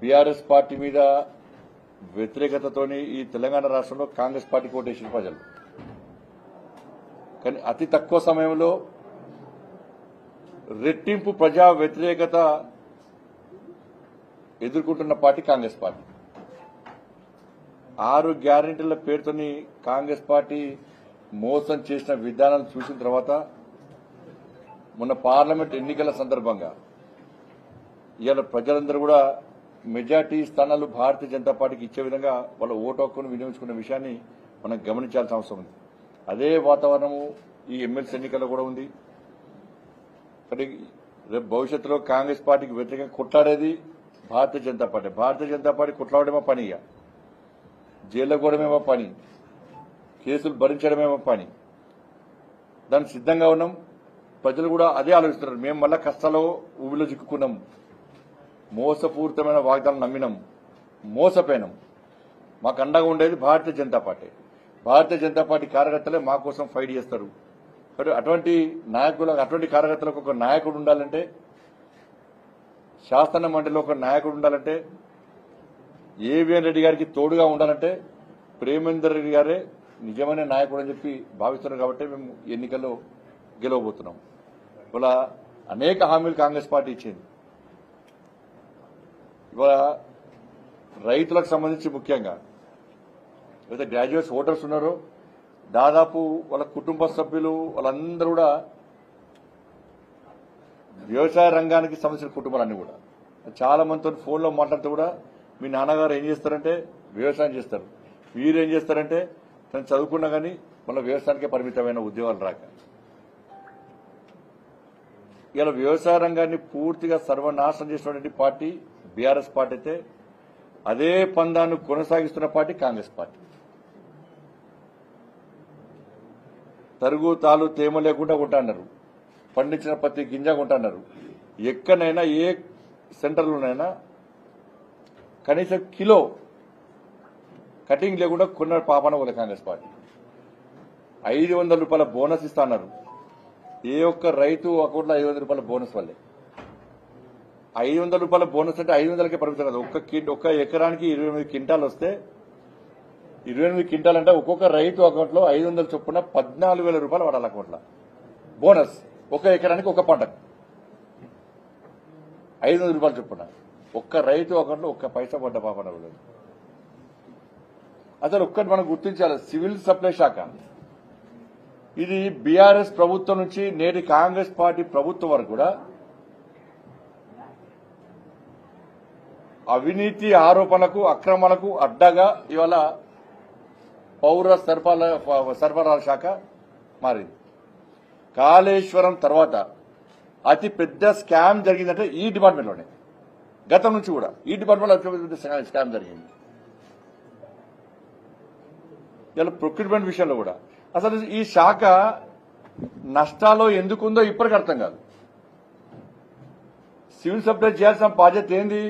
BRS party మీద వ్యతిరేకతతోని ఈ తెలంగాణ రాష్ట్రంలో కాంగ్రెస్ పార్టీ ఓటేసిన ప్రజలు. కానీ అతి తక్కువ సమయంలో రెట్టింపు ప్రజా వ్యతిరేకత ఎదుర్కొంటున్న పార్టీ కాంగ్రెస్ పార్టీ. ఆరు గ్యారెంటీల పేరుతోని కాంగ్రెస్ పార్టీ మోసం చేసిన విధానాలు చూసిన తర్వాత మొన్న పార్లమెంట్ ఎన్నికల సందర్భంగా ఇవాళ ప్రజలందరూ కూడా మెజార్టీ స్థానాలు భారతీయ జనతా పార్టీకి ఇచ్చే విధంగా వాళ్ళ ఓటు హక్కును వినియోగించుకున్న విషయాన్ని మనం గమనించాల్సిన అవసరం ఉంది. అదే వాతావరణము ఈ ఎమ్మెల్సీ ఎన్నికల్లో కూడా ఉంది. కానీ రేపు భవిష్యత్తులో కాంగ్రెస్ పార్టీకి వ్యతిరేకంగా కొట్లాడేది భారతీయ జనతా పార్టీ. భారతీయ జనతా పార్టీ కొట్లాడమేమో పని ఇక జైల్లో కూడమేమో పని. కేసులు భరించడమేమో పని. దానికి సిద్ధంగా ఉన్నాం. ప్రజలు కూడా అదే ఆలోచిస్తున్నారు. మేము మళ్ళా కష్టాలో ఊబిలో చిక్కుకున్నాం. మోసపూరితమైన వాగ్దానం నమ్మినాం మోసపోయినాం. మాకు అండగా ఉండేది భారతీయ జనతా పార్టీ. భారతీయ జనతా పార్టీ కార్యకర్తలే మా కోసం ఫైట్ చేస్తారు. మరి అటువంటి నాయకులకు అటువంటి కార్యకర్తలకు ఒక నాయకుడు ఉండాలంటే శాసన మండలిలో ఒక నాయకుడు ఉండాలంటే ఏవిఎన్ రెడ్డి గారికి తోడుగా ఉండాలంటే ప్రేమేందర్ రెడ్డి గారే నిజమైన నాయకుడు అని చెప్పి భావిస్తున్నారు కాబట్టి మేము ఎన్నికల్లో గెలవబోతున్నాం. ఇవాళ అనేక హామీలు కాంగ్రెస్ పార్టీ ఇచ్చింది. ఇవాళ రైతులకు సంబంధించి ముఖ్యంగా ఏదైతే గ్రాడ్యుయేట్స్ ఓటర్స్ ఉన్నారో దాదాపు వాళ్ళ కుటుంబ సభ్యులు వాళ్ళందరూ కూడా వ్యవసాయ రంగానికి సంబంధించిన కుటుంబాలన్నీ కూడా. చాలా మందితో ఫోన్లో మాట్లాడుతూ కూడా మీ నాన్నగారు ఏం చేస్తారంటే వ్యవసాయం చేస్తారు. మీరు ఏం చేస్తారంటే తను చదువుకున్నా కానీ మళ్ళీ వ్యవసాయానికే పరిమితమైన ఉద్యోగాలు రాక. ఇలా వ్యవసాయ రంగాన్ని పూర్తిగా సర్వనాశనం చేసినటువంటి పార్టీ బీఆర్ఎస్ పార్టీ అయితే అదే పందాన్ని కొనసాగిస్తున్న పార్టీ కాంగ్రెస్ పార్టీ. తరుగు తాలు తేమ లేకుండా కొంటున్నారు పండించిన ప్రతి గింజ కొంటున్నారు. ఎక్కడైనా ఏ సెంటర్లోనైనా కనీసం కిలో కటింగ్ లేకుండా కొన్న పాపన కూడా కాంగ్రెస్ పార్టీ. ఐదు వందల రూపాయల బోనస్ ఇస్తున్నారు ఏ ఒక్క రైతు అకౌంట్లో ఐదు వందల రూపాయల బోనస్ వల్లే. ఐదు వందల రూపాయల బోనస్ అంటే ఐదు వందలకే పరిమితం కాదు. ఒక్క ఒక్క ఎకరానికి ఇరవై ఎనిమిది క్వింటాలు వస్తే ఇరవై ఎనిమిది క్వింటాల్ అంటే ఒక్కొక్క రైతు అకౌంట్లో ఐదు వందల చొప్పున పద్నాలుగు వేల రూపాయలు వాడాలి అకౌంట్లో. బోనస్. ఒక ఎకరానికి ఒక పంటకు. ఐదు వందల రూపాయలు చొప్పున. ఒక్క రైతు అకౌంట్లో ఒక్క పైసా పడ్డ పాపన లేదు అసలు ఒక్కటి మనం గుర్తించాలి. సివిల్ సప్లై శాఖ. ఇది బీఆర్ఎస్ ప్రభుత్వం నుంచి నేటి కాంగ్రెస్ పార్టీ ప్రభుత్వం వరకు కూడా అవినీతి ఆరోపణలకు అక్రమాలకు అడ్డగా ఇవాళ పౌర సరఫరా సరఫరాల శాఖ మారింది. కాళేశ్వరం తర్వాత అతి పెద్ద స్కామ్ జరిగిందంటే ఈ డిపార్ట్మెంట్లోనే. గతం నుంచి కూడా ఈ డిపార్ట్మెంట్లో అతి పెద్ద స్కామ్ జరిగింది. ఇలా ప్రొక్యూర్మెంట్ విషయంలో కూడా. అసలు ఈ శాఖ నష్టాల్లో ఎందుకుందో ఇప్పటికి అర్థం కాదు. సివిల్ సప్లై చేయాల్సిన బాధ్యత ఏంది?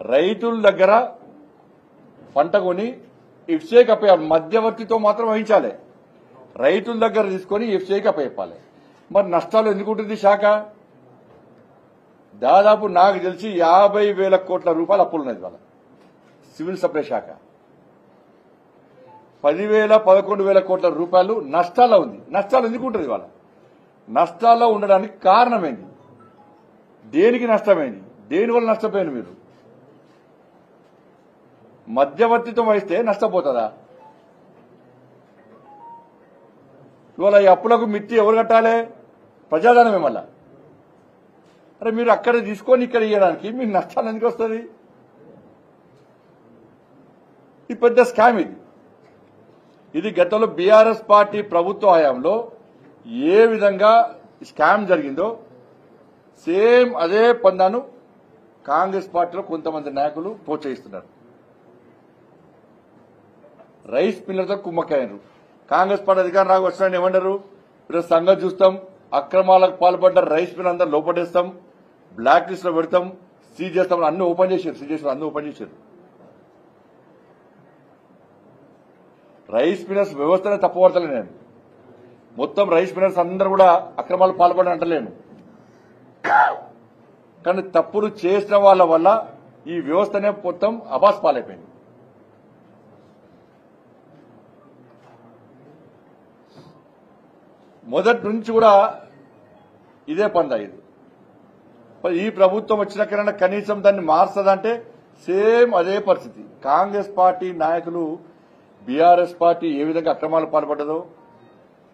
రైతుల దగ్గర పంట కొని ఇఫ్సేకి అప్పయ్యాలి మధ్యవర్తితో మాత్రం వహించాలి. రైతుల దగ్గర తీసుకొని ఇఫ్సేకి అప్పయ్యాలి మరి నష్టాలు ఎందుకు ఉంటుంది శాఖ? దాదాపు నాకు తెలిసి యాభై వేల కోట్ల రూపాయలు అప్పులు ఉన్నది వాళ్ళ సివిల్ సప్లై శాఖ. పదివేల పదకొండు వేల కోట్ల రూపాయలు నష్టాల్లో ఉంది. నష్టాలు ఎందుకు ఉంటుంది వాళ్ళ నష్టాల్లో ఉండడానికి కారణమైంది దేనికి నష్టమైంది దేనివల్ల నష్టపోయింది మీరు? మధ్యవర్తిత్వం వహిస్తే నష్టపోతుందా ఇవాళ ఈ అప్పులకు మిత్తి ఎవరు కట్టాలి? ప్రజాధనమే మళ్ళా అరే మీరు అక్కడ తీసుకొని ఇక్కడ ఇవ్వడానికి మీకు నష్టాలు ఎందుకు వస్తుంది? ఈ పెద్ద స్కామ్ ఇది. ఇది గతంలో బీఆర్ఎస్ పార్టీ ప్రభుత్వ హయాంలో ఏ విధంగా స్కామ్ జరిగిందో సేమ్ అదే పందాను కాంగ్రెస్ పార్టీలో కొంతమంది నాయకులు ప్రోత్సహిస్తున్నారు. రైస్ పిల్లలతో కుమ్మక్కయ్యారు కాంగ్రెస్ పార్టీ అధికారం రాక వచ్చిన ఏమంటారు ఈరోజు సంగతి చూస్తాం అక్రమాలకు పాల్పడ్డ రైస్ మిల్ అందరూ లోపడేస్తాం బ్లాక్ లిస్ట్లో పెడతాం సీజ్ చేస్తాం అన్ని ఓపెన్ చేశారు సీజ్ చేసిన అన్ని ఓపెన్ చేశారు. రైస్ మిల్లర్స్ వ్యవస్థనే తప్పుపడతలే నేను. మొత్తం రైస్ మిల్లర్స్ అందరూ కూడా అక్రమాలు పాల్పడని అంటలేను. కానీ తప్పులు చేసిన వాళ్ళ వల్ల ఈ వ్యవస్థనే మొత్తం అబాస్ పాలైపోయింది. మొదటి నుంచి కూడా ఇదే పంద ఇది. ఈ ప్రభుత్వం వచ్చినాకైనా కనీసం దాన్ని మార్చదంటే సేమ్ అదే పరిస్థితి. కాంగ్రెస్ పార్టీ నాయకులు బీఆర్ఎస్ పార్టీ ఏ విధంగా అక్రమాలు పాల్పడ్డదో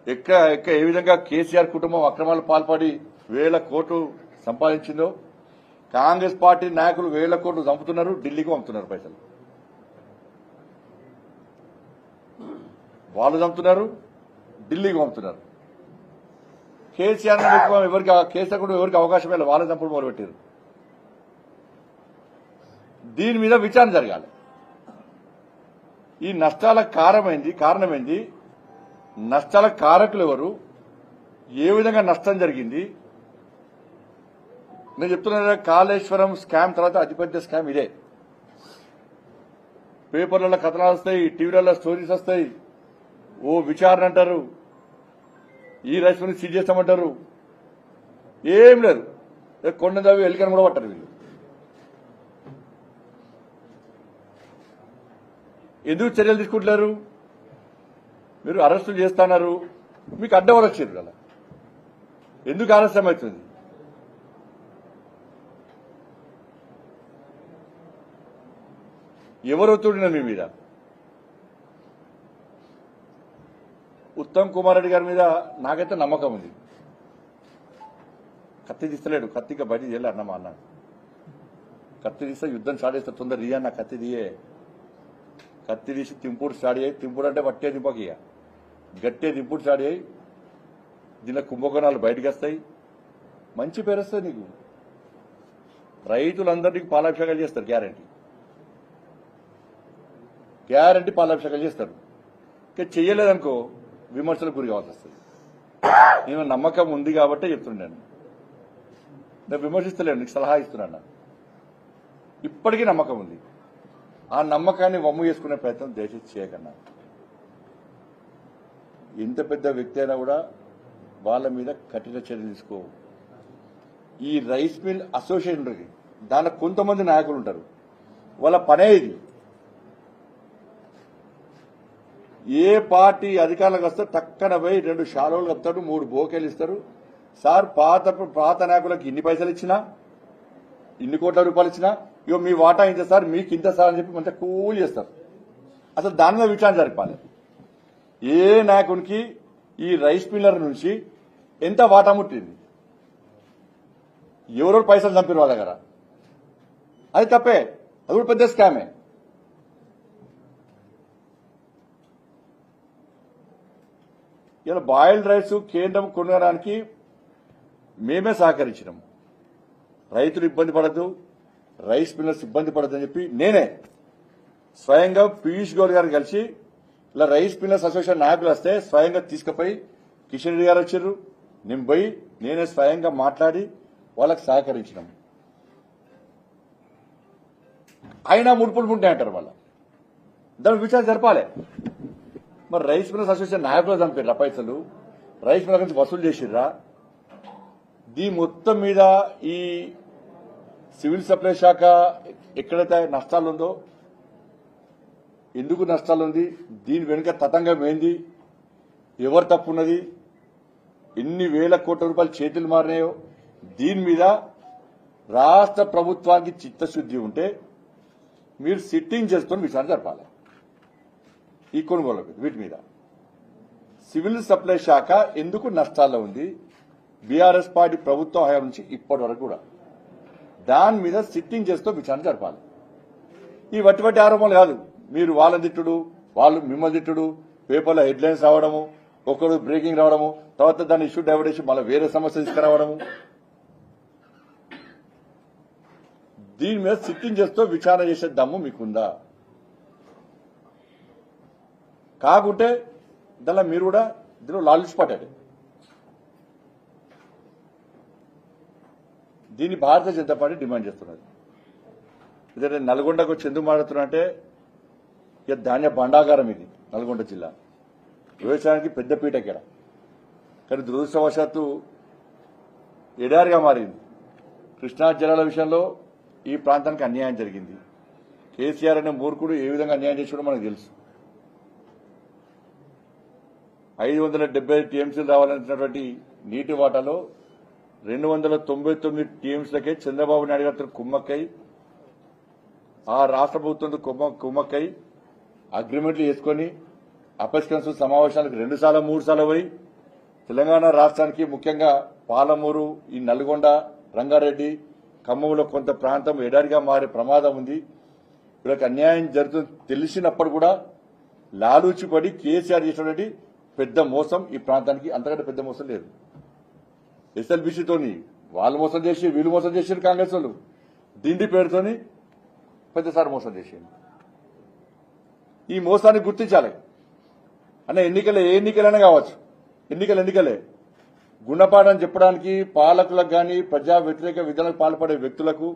ఎక్క ఎక్క ఏ విధంగా కేసీఆర్ కుటుంబం అక్రమాలు పాల్పడి వేల కోట్లు సంపాదించిందో కాంగ్రెస్ పార్టీ నాయకులు వేల కోట్లు చంపుతున్నారు ఢిల్లీకి పంపుతున్నారు పైసలు. వాళ్ళు చంపుతున్నారు ఢిల్లీకి పంపుతున్నారు. కేసీఆర్ ఎక్కువ ఎవరికి కేసీఆర్ కూడా ఎవరికి అవకాశం లేదు. వాళ్ళ తప్పుడు మొదలుపెట్టారు దీని మీద విచారణ జరగాలి. ఈ నష్టాల కారణమైంది కారణమైంది నష్టాల కారకులు ఎవరు ఏ విధంగా నష్టం జరిగింది? నేను చెప్తున్నా కాళేశ్వరం స్కామ్ తర్వాత అతిపెద్ద స్కామ్ ఇదే. పేపర్లలో కథనాలు వస్తాయి టీవీలలో స్టోరీస్ వస్తాయి. ఓ విచారణ అంటారు. ఈ రైస్ మిల్ సీజ్ చేస్తామంటారు? ఏం లేదు. కొండ దావి ఎలికని కూడా పట్టారు వీళ్ళు. ఎందుకు చర్యలు తీసుకుంటున్నారు? మీరు అరెస్టులు చేస్తున్నారు. మీకు అడ్డం వచ్చారు కదా ఎందుకు ఆలస్యం అవుతుంది? ఎవరు ఒత్తిడిన మీ మీద? ఉత్తమ్ కుమార్ రెడ్డి గారి మీద నాకైతే నమ్మకం ఉంది. కత్తి తీస్తలేడు. కత్తిగా బయట చేయలే అన్నమా అన్న. కత్తి తీస్తే యుద్ధం స్టార్ట్ చేస్తే తొందర రియా నా కత్తి తీయే. కత్తి తీసి తింపుడు స్టార్ట్ అయ్యి తింపుడు అంటే పట్టే దింపకీయ గట్టే దింపుడు స్టార్ట్ అయ్యి దీనిలో కుంభకోణాలు బయటకు వస్తాయి. మంచి పేరు వస్తుంది నీకు. రైతులందరికీ పాలాభిషేకాలు చేస్తారు గ్యారంటీ. గ్యారంటీ పాలాభిషేకాలు చేస్తారు. ఇంకా చెయ్యలేదనుకో విమర్శలకు గురి కావాల్సి వస్తుంది నేను నమ్మకం ఉంది కాబట్టే చెప్తున్నాను నేను. విమర్శిస్తలేను నీకు సలహా ఇస్తున్నాను? ఇప్పటికీ నమ్మకం ఉంది. ఆ నమ్మకాన్ని వమ్ము చేసుకునే ప్రయత్నం దేశం చేయకన్నా. ఎంత పెద్ద వ్యక్తి అయినా కూడా వాళ్ళ మీద కఠిన చర్యలు తీసుకో. ఈ రైస్ మిల్ అసోసియేషన్ ఉంటుంది. దానిలో కొంతమంది నాయకులు ఉంటారు. వాళ్ళ పనే ఇది. ఏ పార్టీ అధికారంలోకి వస్తే టక్కన పోయి రెండు షాలోలు కప్తాడు మూడు బోకేలు ఇస్తారు. సార్ పాత పాత నాయకులకు ఇన్ని పైసలు ఇచ్చినా ఇన్ని కోట్ల రూపాయలు ఇచ్చినా ఇగో మీ వాటా ఇంత సార్ మీకు ఇంత సార్ అని చెప్పి మంచిగా కూల్ చేస్తారు. అసలు దాని మీద విచారణ జరపాలి ఏ నాయకునికి ఈ రైస్ మిల్లర్ నుంచి ఎంత వాటా ముట్టింది? ఎవరెవరు పైసలు చంపారు వాళ్ళ దగ్గర? అది తప్పే. అది కూడా పెద్ద స్కామే. ఇలా బాయిల్డ్ రైస్ కేంద్రం కొనడానికి మేమే సహకరించినాం. రైతులు ఇబ్బంది పడదు రైస్ మిల్లర్స్ ఇబ్బంది పడద్దని చెప్పి నేనే స్వయంగా పీయూష్ గోయల్ గారు కలిసి ఇలా రైస్ మిల్లర్స్ అసోసియేషన్ నాయకులు వస్తే స్వయంగా తీసుకుపోయి కిషన్ రెడ్డి గారు వచ్చారు. నేను పోయి నేనే స్వయంగా మాట్లాడి వాళ్ళకి సహకరించినాం. అయినా ముడుపులు ఉంటాయంటారు వాళ్ళ. దాని విచారణ జరపాలి. మరి రైస్ మిల్లర్స్ అసోసియేషన్ నాయకులు చంపారు పైసలు? రైస్ మిల్లర్ నుంచి వసూలు చేసిర్రా? దీని మొత్తం మీద ఈ సివిల్ సప్లై శాఖ ఎక్కడైతే నష్టాలు ఉందో ఎందుకు నష్టాలుంది? దీని వెనుక తతంగం ఏంది? ఎవరు తప్పు ఉన్నది ఎన్ని వేల కోట్ల రూపాయలు చేతులు మారినాయో? దీని మీద రాష్ట్ర ప్రభుత్వానికి చిత్తశుద్ధి ఉంటే మీరు సిట్టింగ్ చేసుకొని విచారణ జరపాలి. ఈ కొనుగోలు వీటి మీద. సివిల్ సప్లై శాఖ ఎందుకు నష్టాల్లో ఉంది? బీఆర్ఎస్ పార్టీ ప్రభుత్వ హయాం నుంచి ఇప్పటి వరకు కూడా. దాని మీద సిట్టింగ్ చేస్తూ విచారణ జరపాలి. ఈ వట్టి ఆరోపణలు కాదు. మీరు వాళ్ళని తిట్టుడు వాళ్ళు మిమ్మల్ని తిట్టుడు పేపర్లో హెడ్లైన్స్ రావడము ఒకరు బ్రేకింగ్ రావడము తర్వాత దాన్ని ఇష్యూ డైవర్ట్ చేసి మళ్ళీ వేరే సమస్య తీసుకురావడము. దీని మీద సిట్టింగ్ చేస్తూ విచారణ చేసే దమ్ము మీకుందా? కాకుంటే దానిలో మీరు కూడా దీనిలో లాలిష్ దీన్ని భారతీయ జనతా పార్టీ డిమాండ్ చేస్తున్నది. ఎందుకంటే నల్గొండకు చెందు ఎందుకు అంటే ఇక ధాన్య భండాగారం ఇది నల్గొండ జిల్లా. వ్యవసాయానికి పెద్దపీట ఇక్కడ. కానీ దురదృష్టవశాత్తు ఎడారిగా మారింది. కృష్ణా జలాల విషయంలో ఈ ప్రాంతానికి అన్యాయం జరిగింది. కేసీఆర్ అనే మూర్ఖుడు ఏ విధంగా అన్యాయం చేసాడో మనకు తెలుసు. ఐదు వందల డెబ్బై టీఎంసీలు రావాలనుకున్నటువంటి నీటి వాటాలో రెండు వందల తొంభై తొమ్మిది టీఎంసీలకే చంద్రబాబు నాయుడు గారితో కుమ్మక్కై ఆ రాష్ట్ర ప్రభుత్వంతో కుమ్మ కుమ్మక్కై అగ్రిమెంట్లు చేసుకొని అపస్కన్స్ సమావేశాలకు రెండు సార్లు మూడు సార్లు పోయి తెలంగాణ రాష్ట్రానికి ముఖ్యంగా పాలమూరు ఈ నల్గొండ రంగారెడ్డి ఖమ్మంలో కొంత ప్రాంతం ఎడారిగా మారే ప్రమాదం ఉంది. వీళ్ళకి అన్యాయం జరుగుతుంది తెలిసినప్పుడు కూడా లాలూచిపడి కేసీఆర్ చేసినటువంటి పెద్ద మోసం ఈ ప్రాంతానికి అంతకంటే పెద్ద మోసం లేదు. ఎస్ఎల్బిసితోని వాళ్ళు మోసం చేసి వీళ్ళు మోసం చేసారు కాంగ్రెస్ వాళ్ళు దిండి పేరుతోని పెద్దసారి మోసం చేసింది ఈ మోసాన్ని గుర్తించాలి. అన్న ఎన్నికలే ఏ ఎన్నికలైనా కావచ్చు. ఎన్నికలు ఎన్నికలే. గుణపాఠం చెప్పడానికి పాలకులకు కానీ ప్రజా వ్యతిరేక విధానాలకు పాల్పడే వ్యక్తులకు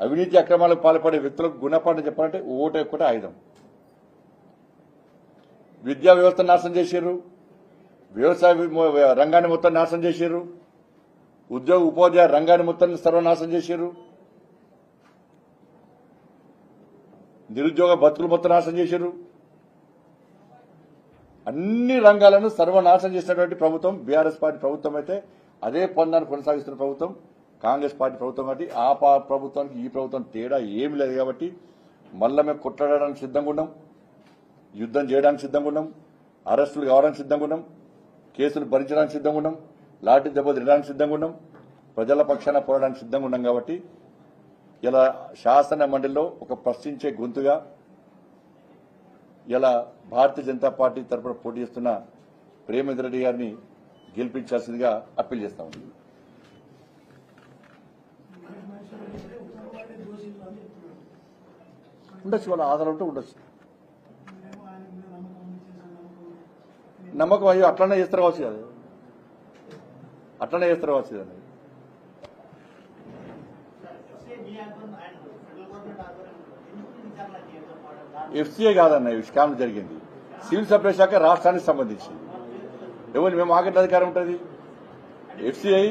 అవినీతి అక్రమాలకు పాల్పడే వ్యక్తులకు గుణపాఠం చెప్పాలంటే ఓటు ఒక్కటే ఆయుధం. విద్యా వ్యవస్థ నాశనం చేశారు వ్యవసాయ రంగాన్ని మొత్తం నాశనం చేశారు ఉద్యోగ ఉపాధ్యాయ రంగాన్ని మొత్తం సర్వనాశనం చేశారు నిరుద్యోగ బతుకులు మొత్తం నాశనం చేశారు అన్ని రంగాలను సర్వనాశనం చేసినటువంటి ప్రభుత్వం బీఆర్ఎస్ పార్టీ ప్రభుత్వం అయితే అదే పొందాన్ని కొనసాగిస్తున్న ప్రభుత్వం కాంగ్రెస్ పార్టీ ప్రభుత్వం కాబట్టి ఆ ప్రభుత్వానికి ఈ ప్రభుత్వం తేడా ఏమి లేదు కాబట్టి మళ్ళా మేము కొట్లాడడానికి సిద్ధంగా ఉన్నాం. యుద్ధం చేయడానికి సిద్ధంగా ఉన్నాం. అరెస్టులు కావడానికి సిద్ధంగా ఉన్నాం. కేసులు భరించడానికి సిద్ధంగా ఉన్నాం. లాఠీ దెబ్బ తినడానికి సిద్ధంగా ఉన్నాం. ప్రజల పక్షాన పోరాడానికి సిద్ధంగా ఉన్నాం కాబట్టి ఇలా శాసన మండలిలో ఒక ప్రశ్నించే గొంతుగా ఇలా భారతీయ జనతా పార్టీ తరఫున పోటీ చేస్తున్న ప్రేమేంద్ర రెడ్డి గారిని గెలిపించాల్సిందిగా అప్పీల్ చేస్తా ఉంది ఉండొచ్చు వాళ్ళ ఆధారం ఉంటే ఉండొచ్చు. నమ్మకం అయ్యో అట్లనే చేస్తారు కావచ్చు కదా. అట్లనే చేస్తారు కావచ్చు కదా. ఎఫ్సీఏ కాదన్న ఈ స్కామ్ జరిగింది. సివిల్ సప్లై శాఖ రాష్ట్రానికి సంబంధించింది. ఎవరు మేము ఆగట్ల అధికారం ఉంటుంది? ఎఫ్సీఐ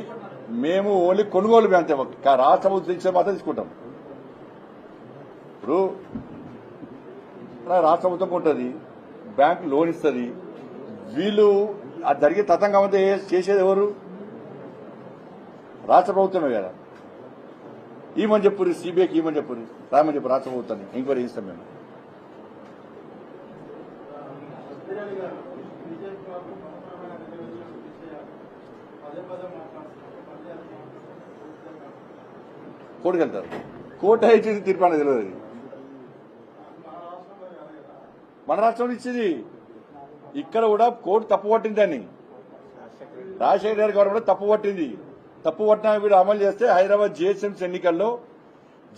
మేము ఓన్లీ కొనుగోలు మేము అంతే రాష్ట్ర ప్రభుత్వం మాత్రం తీసుకుంటాం. ఇప్పుడు రాష్ట్ర ప్రభుత్వం ఉంటుంది బ్యాంక్ లోన్ ఇస్తుంది. వీళ్ళు అది జరిగే తతంగం అంతా ఏ- చేసేది ఎవరు? రాష్ట్ర ప్రభుత్వమే కదా. ఈమని చెప్పుర్రి సిబిఐకి ఈమని చెప్పుర్రి రామని చెప్పు రాష్ట్ర ప్రభుత్వాన్ని. ఎంక్వైరీ చేస్తాం మేము. కోర్టుకు వెళ్తారు కోర్టు ఇచ్చేది తీర్పు అనేది తెలియదు మన రాష్ట్రంలో ఇచ్చేది. ఇక్కడ కూడా కోర్టు తప్పు పట్టింది దాన్ని రాజశేఖర గారి గవర్నమెంట్ తప్పు పట్టింది. తప్పు పట్టిన వీడు అమలు చేస్తే హైదరాబాద్ జిహెచ్ఎంసీ ఎన్నికల్లో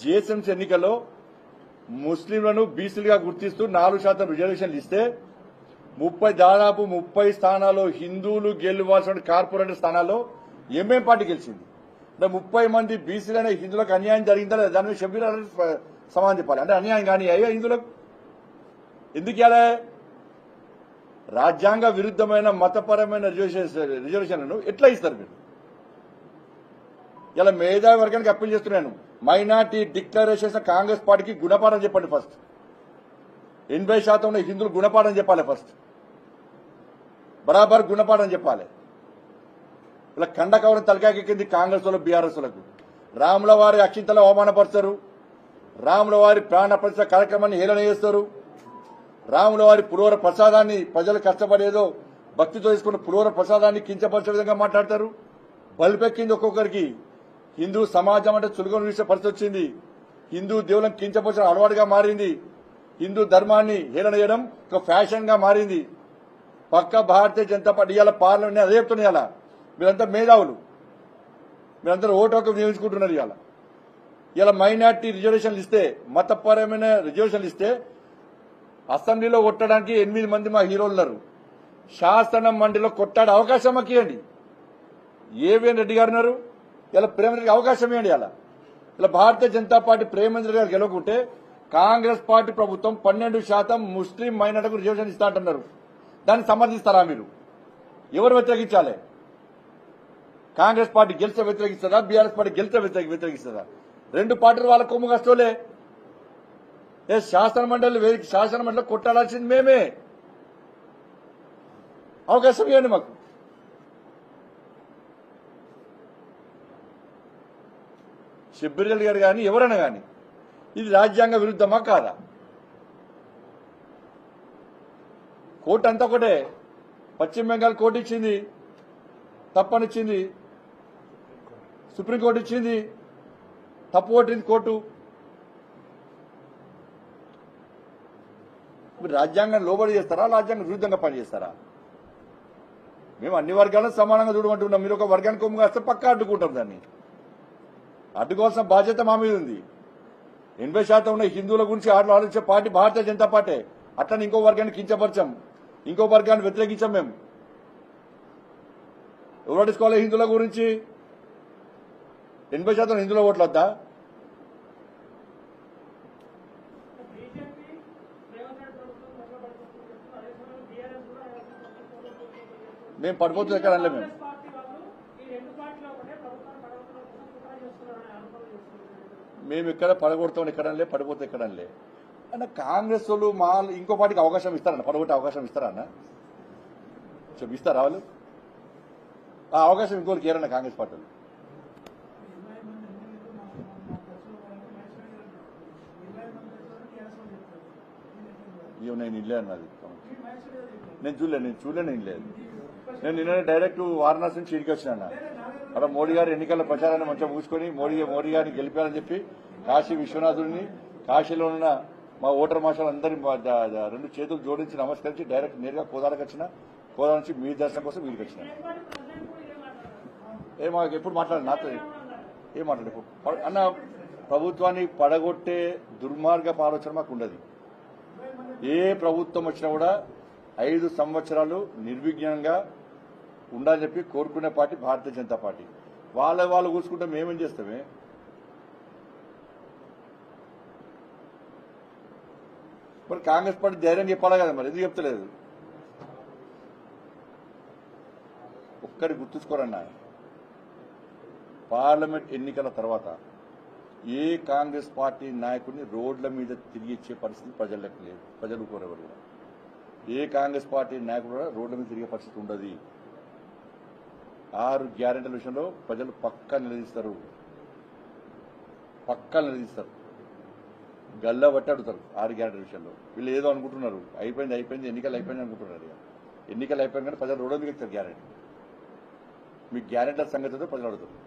జిహెచ్ఎంసీ ఎన్నికల్లో ముస్లింలను బీసీలుగా గుర్తిస్తూ నాలుగు శాతం రిజర్వేషన్లు ఇస్తే ముప్పై దాదాపు ముప్పై స్థానాల్లో హిందువులు గెలవాల్సిన కార్పొరేట్ స్థానాల్లో ఎంఎం పార్టీ గెలిచింది. అంటే ముప్పై మంది బీసీలైన హిందువులకు అన్యాయం జరిగిందా లేదా దాని మీద షబీర్ సమాధానం చెప్పాలి. అంటే అన్యాయం కానీ అయ్యా హిందువులకు. ఎందుకు ఇలా రాజ్యాంగ విరుద్ధమైన మతపరమైన రిజర్వేషన్ రిజర్వేషన్లను ఎట్లా ఇస్తారు మీరు? ఇలా మేధావి వర్గానికి అప్పీల్ చేస్తున్నాను. మైనార్టీ డిక్లరేషన్స్ కాంగ్రెస్ పార్టీకి గుణపాఠం చెప్పండి ఫస్ట్. ఎనభై శాతం ఉన్న హిందువులు గుణపాఠం చెప్పాలి ఫస్ట్. బరాబర్ గుణపాఠం చెప్పాలి. ఇలా కండకవరం తలకాకెక్కింది కాంగ్రెస్ వాళ్ళు బీఆర్ఎస్లకు రాముల వారి అక్షింతలు అవమానపరుస్తారు. రాముల వారి ప్రాణ ప్రతిష్ట కార్యక్రమాన్ని హేళన చేస్తారు. రాముల వారి పులోర ప్రసాదాన్ని ప్రజలు కష్టపడేదో భక్తితో తీసుకున్న పులోర ప్రసాదాన్ని కించపరిచే విధంగా మాట్లాడతారు? బలిపెక్కింది ఒక్కొక్కరికి. హిందూ సమాజం అంటే చులుగను చూసే పరిస్థితి వచ్చింది. హిందూ దేవులను కించపరిచిన అలవాటుగా మారింది. హిందూ ధర్మాన్ని హేళన చేయడం ఒక ఫ్యాషన్గా మారింది. పక్క భారతీయ జనతా పార్టీ ఇవాళ పార్లమెంట్ అదే చెప్తున్నా ఇవాళ. మీరంతా మేధావులు. మీరందరూ ఓటు హక్కు వినియోగించుకుంటున్నారు ఇవాళ. ఇలా మైనార్టీ రిజర్వేషన్లు ఇస్తే మతపరమైన రిజర్వేషన్లు ఇస్తే అసెంబ్లీలో కొట్టడానికి ఎనిమిది మంది మా హీరోలు ఉన్నారు. శాసన మండలిలో కొట్టాడే అవకాశం మాకు ఇవ్వండి. ఏవిఎన్ రెడ్డి గారు ఉన్నారు. ఇలా ప్రేమరెడ్డి అవకాశం ఇవ్వండి అలా ఇలా భారతీయ జనతా పార్టీ ప్రేమేంద్ర గారు గెలవకుంటే కాంగ్రెస్ పార్టీ ప్రభుత్వం పన్నెండు శాతం ముస్లిం మైనార్టీలకు రిజర్వేషన్ ఇస్తా అంటున్నారు. దాన్ని సమర్థిస్తారా మీరు? ఎవరు వ్యతిరేకించాలి? కాంగ్రెస్ పార్టీ గెలిస్తే వ్యతిరేకిస్తారా బీఆర్ఎస్ పార్టీ గెలిస్తే వ్యతిరేకిస్తారా వ్యతిరేకిస్తుందా? రెండు పార్టీలు వాళ్ళ కొమ్ము కష్టోలే. శాసన మండలి వేదిక శాసన మండలి కొట్టాడాల్సింది మేమే. అవకాశం ఇవ్వండి మాకు. షబ్బిర్గల్ గారు కానీ ఎవరైనా కానీ ఇది రాజ్యాంగ విరుద్ధమా కాదా? కోర్టు అంతా ఒకటే. పశ్చిమ బెంగాల్ కోర్టు ఇచ్చింది తప్పనిచ్చింది సుప్రీంకోర్టు ఇచ్చింది తప్పు కొట్టింది కోర్టు. ఇప్పుడు రాజ్యాంగం లోబడి చేస్తారా? రాజ్యాంగం విరుద్ధంగా పనిచేస్తారా? మేము అన్ని వర్గాలను సమానంగా చూడమంటున్నాం మీరు ఒక వర్గానికి కొమ్ము కాస్తే పక్కా అడ్డుకుంటాం దాన్ని. అడ్డుకోవాల్సిన బాధ్యత మా మీద ఉంది. ఎనభై శాతం ఉన్న హిందువుల గురించి ఆటలు ఆలోచించే పార్టీ భారతీయ జనతా పార్టీ. అట్లని ఇంకో వర్గాన్ని కించపరచాం. ఇంకో వర్గాన్ని వ్యతిరేకించాం మేము. ఎవరు పట్టించుకోవాలి హిందువుల గురించి? ఎనభై శాతం హిందువుల ఓట్లు వద్దా బీజేపీ రేవంత్ రెడ్డి ప్రభుత్వం ఎట్లా పడిపోతుంది అదే సమయంలో బీఆర్ఎస్ కూడా మేము పడిపోతుంది ఎక్కడ మేము. మేము ఇక్కడ పడగొడతామని ఎక్కడ లే పడిపోతే ఎక్కడ లే అంటే కాంగ్రెస్ వాళ్ళు మా ఇంకో పార్టీకి అవకాశం ఇస్తారన్న పడగొట్టే అవకాశం ఇస్తారన్న చూపిస్తారా వాళ్ళు? ఆ అవకాశం ఇంకోరికి ఏరన్న కాంగ్రెస్ పార్టీలు ఇవి నేను ఇల్లే అన్నది నేను చూడలేదు నేను చూడలేను ఇల్లేదు నేను నిన్న డైరెక్ట్ వారణాసి నుంచి ఇంటికి వచ్చిన అన్న. మోడీ గారు ఎన్నికల ప్రచారాన్ని మంచిగా పూసుకొని మోడీ మోడీ గారిని గెలిపారని చెప్పి కాశీ విశ్వనాథుడిని కాశీలో ఉన్న మా ఓటర్ మాషాలు అందరినీ మా రెండు చేతులు జోడించి నమస్కరించి డైరెక్ట్ నేరుగా కోదాలకు వచ్చిన కోదా నుంచి మీ దర్శనం కోసం వీడికి వచ్చిన. ఏ మాకు ఎప్పుడు మాట్లాడాలి నాతో ఏం మాట్లాడే అన్న ప్రభుత్వాన్ని పడగొట్టే దుర్మార్గ ఆలోచన మాకు ఉండదు. ఏ ప్రభుత్వం వచ్చినా కూడా ఐదు సంవత్సరాలు నిర్విఘ్నంగా ఉండాలని చెప్పి కోరుకునే పార్టీ భారతీయ జనతా పార్టీ. వాళ్ళ వాళ్ళు కూర్చుకుంటే మేమేం చేస్తామే? మరి కాంగ్రెస్ పార్టీ ధైర్యం చెప్పాలి కదా మరి? ఎందుకు చెప్తలేదు? ఒక్కడి గుర్తుంచుకోరన్నా. పార్లమెంట్ ఎన్నికల తర్వాత ఏ కాంగ్రెస్ పార్టీ నాయకుడిని రోడ్ల మీద తిరిగిచ్చే పరిస్థితి ప్రజలకు లేదు. ప్రజలు కోరేవారు కూడా. ఏ కాంగ్రెస్ పార్టీ నాయకుడు కూడా రోడ్ల మీద తిరిగే పరిస్థితి ఉండదు. ఆరు గ్యారెంటీల విషయంలో ప్రజలు పక్కా నిలదీస్తారు. పక్కా నిలదీస్తారు. గల్లా బట్టి అడుగుతారు ఆరు గ్యారెంటీల విషయంలో. వీళ్ళు ఏదో అనుకుంటున్నారు. అయిపోయింది అయిపోయింది ఎన్నికలు అయిపోయింది అనుకుంటున్నారు ఇక. ఎన్నికలు అయిపోయిన కానీ ప్రజలు రోడ్డు మీకు గ్యారెంటీ. మీ గ్యారెంటీల సంగతితో ప్రజలు అడుగుతారు.